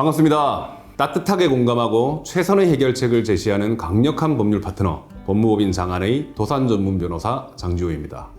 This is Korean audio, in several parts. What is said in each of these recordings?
반갑습니다. 따뜻하게 공감하고 최선의 해결책을 제시하는 강력한 법률 파트너 법무법인 장안의 도산 전문 변호사 장지호입니다.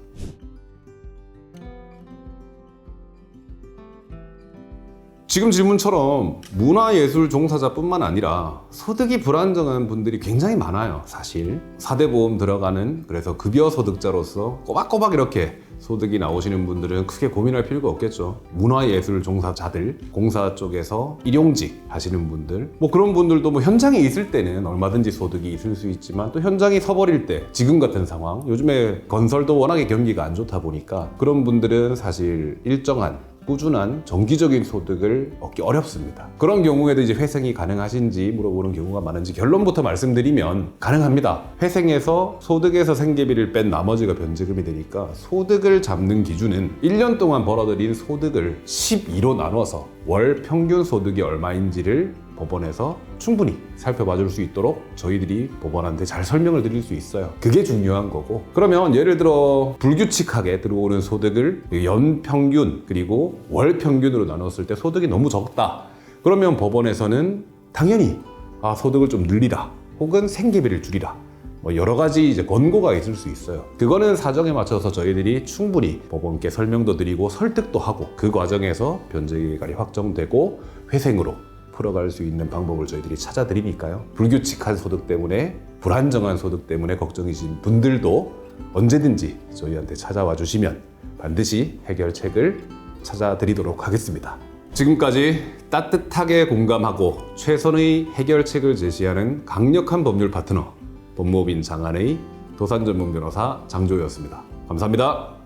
지금 질문처럼 문화예술 종사자뿐만 아니라 소득이 불안정한 분들이 굉장히 많아요, 사실. 4대 보험 들어가는 그래서 급여 소득자로서 꼬박꼬박 이렇게 소득이 나오시는 분들은 크게 고민할 필요가 없겠죠. 문화예술 종사자들, 공사 쪽에서 일용직 하시는 분들, 뭐 그런 분들도 뭐 현장에 있을 때는 얼마든지 소득이 있을 수 있지만 또 현장이 서버릴 때 지금 같은 상황, 요즘에 건설도 워낙에 경기가 안 좋다 보니까 그런 분들은 사실 일정한 꾸준한 정기적인 소득을 얻기 어렵습니다. 그런 경우에도 이제 회생이 가능하신지 물어보는 경우가 많은지 결론부터 말씀드리면 가능합니다. 회생에서 소득에서 생계비를 뺀 나머지가 변제금이 되니까 소득을 잡는 기준은 1년 동안 벌어들인 소득을 12로 나눠서 월 평균 소득이 얼마인지를 법원에서 충분히 살펴봐 줄 수 있도록 저희들이 법원한테 잘 설명을 드릴 수 있어요. 그게 중요한 거고. 그러면 예를 들어 불규칙하게 들어오는 소득을 연 평균 그리고 월 평균으로 나눴을 때 소득이 너무 적다. 그러면 법원에서는 당연히 아, 소득을 좀 늘리라. 혹은 생계비를 줄이라. 뭐 여러 가지 이제 권고가 있을 수 있어요. 그거는 사정에 맞춰서 저희들이 충분히 법원께 설명도 드리고 설득도 하고 그 과정에서 변제 기간이 확정되고 회생으로 풀어갈 수 있는 방법을 저희들이 찾아드리니까요. 불규칙한 소득 때문에 불안정한 소득 때문에 걱정이신 분들도 언제든지 저희한테 찾아와 주시면 반드시 해결책을 찾아드리도록 하겠습니다. 지금까지 따뜻하게 공감하고 최선의 해결책을 제시하는 강력한 법률 파트너 법무법인 장안의 도산 전문 변호사 장조였습니다. 감사합니다.